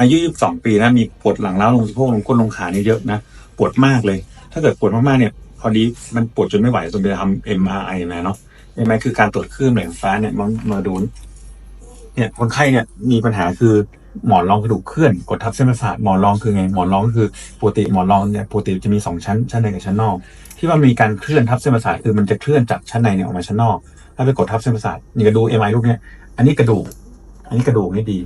อายุ22 ปีนะมีปวดหลังเล้วลงสะโพกลงก้นลงขาเนี่ยเยอะนะปวดมากเลย ถ้าเกิดปวดมากๆเนี่ยพอดีมันปวดจนไม่ไหวจนไปทำ MRI มาเนาะ MRI คือการตรวจคลื่นแหลมฟ้าเนี่ยมามาดูเนี่ยคนไข้เนี่ยมีปัญหาคือหมอนรองกระดูกเคลื่อนกดทับเส้นประสาทหมอนรองคือไงหมอนรองก็คือปกติหมอนรองเนี่ยปกติจะมีสองชั้นชั้นในกับชั้นนอก ที่ว่ามีการเคลื่อนทับเส้นประสาทคือมันจะเคลื่อนจากชั้นในเนี่ยออกมาชั้นนอก ถ้าไปกดทับเส้นประสาทนี่ก็ดู MRI รูปเนี้ยอันนี้กระดูก อันนี้กระดูกนี่ดี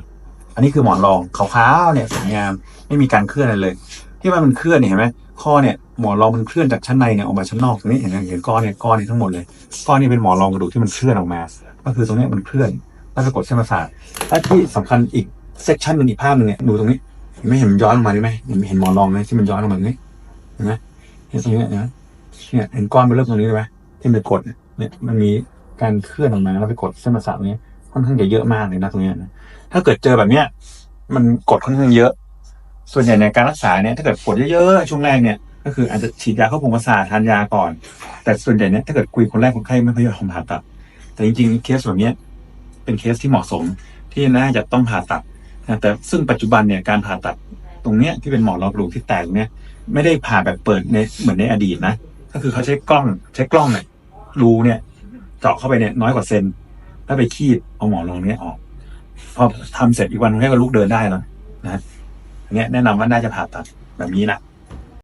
อันนี้คือหมอนรองขาวๆเนี่ยสวยงามไม่มีการเคลื่อนอะไรเลย ที่ว่ามันเคลื่อนเนี่ยเห็นไหมข้อเนี่ยหมอนรองมันเคลื่อนจากชั้นในเนี่ยออกมาชั้นนอกตรงนี้เห็นไหมเห็นก้อนเนี่ยก้อนนี้ทั้งหมดเลยก้อนนี้เป็นหมอนรองกระดูกที่มันเคลื่อนออกมา ก็คือตรงนี้มันเคลื่อนแล้วไปกดเส้นประสาทและที่สำคัญอีกเซกชันหนึ่งอีกภาพหนึ่งเนี่ยดูตรงนี้เห็นไหมเห็นมันย้อนลงมาได้ไหมเห็นเห็นหมอนรองไหมที่มันย้อนลงมาตรงนี้เห็นไหมเห็นตรงนี้เนี่ยเนี่ยเห็นก้อนมันเริ่มตรงนี้ได้ไหมที่มันกดเนี่ยมันมีการเคลื่อนออกมาแล้วไปกดเส้นประสาทตรงนี้ อนข้างจะเยอะมากเลยนะตรงนี้นะถ้าเกิดเจอแบบเนี้ย มันกดค่อนข้างเยอะ ส่วนใหญ่ในการรักษาเนี่ยถ้าเกิดปวดเยอะๆช่วงแรกเนี่ยก็คืออาจจะฉีดยาเข้าพงประสาททานยาก่อน แต่ส่วนใหญ่เนี่ยถ้าเกิดคุยคนแรกคนไข้ไม่ค่อยยอมผ่าตัด แต่จริงๆเคสแบบเนี้ยเป็นเคสที่เหมาะสมที่น่าจะต้องผ่าตัดนะแต่ซึ่งปัจจุบันเนี่ยการผ่าตัดตรงเนี้ยที่เป็นหมอนรองกระดูกที่แตกเนี่ยไม่ได้ผ่าแบบเปิดในเหมือนในอดีตนะก็คือเขาใช้กล้องใช้กล้องเนี่ยรูเนี่ยเจาะเข้าไปเนี่ยน้อยกว่าเซน แล้วไปคีบเอาหมอนรองเนี้ยออก พอทำเสร็จอีกวันให้ก็ลุกเดินได้แล้วนะอันเนี้ยแนะนำว่าน่าจะผ่าตัดแบบนี้นะ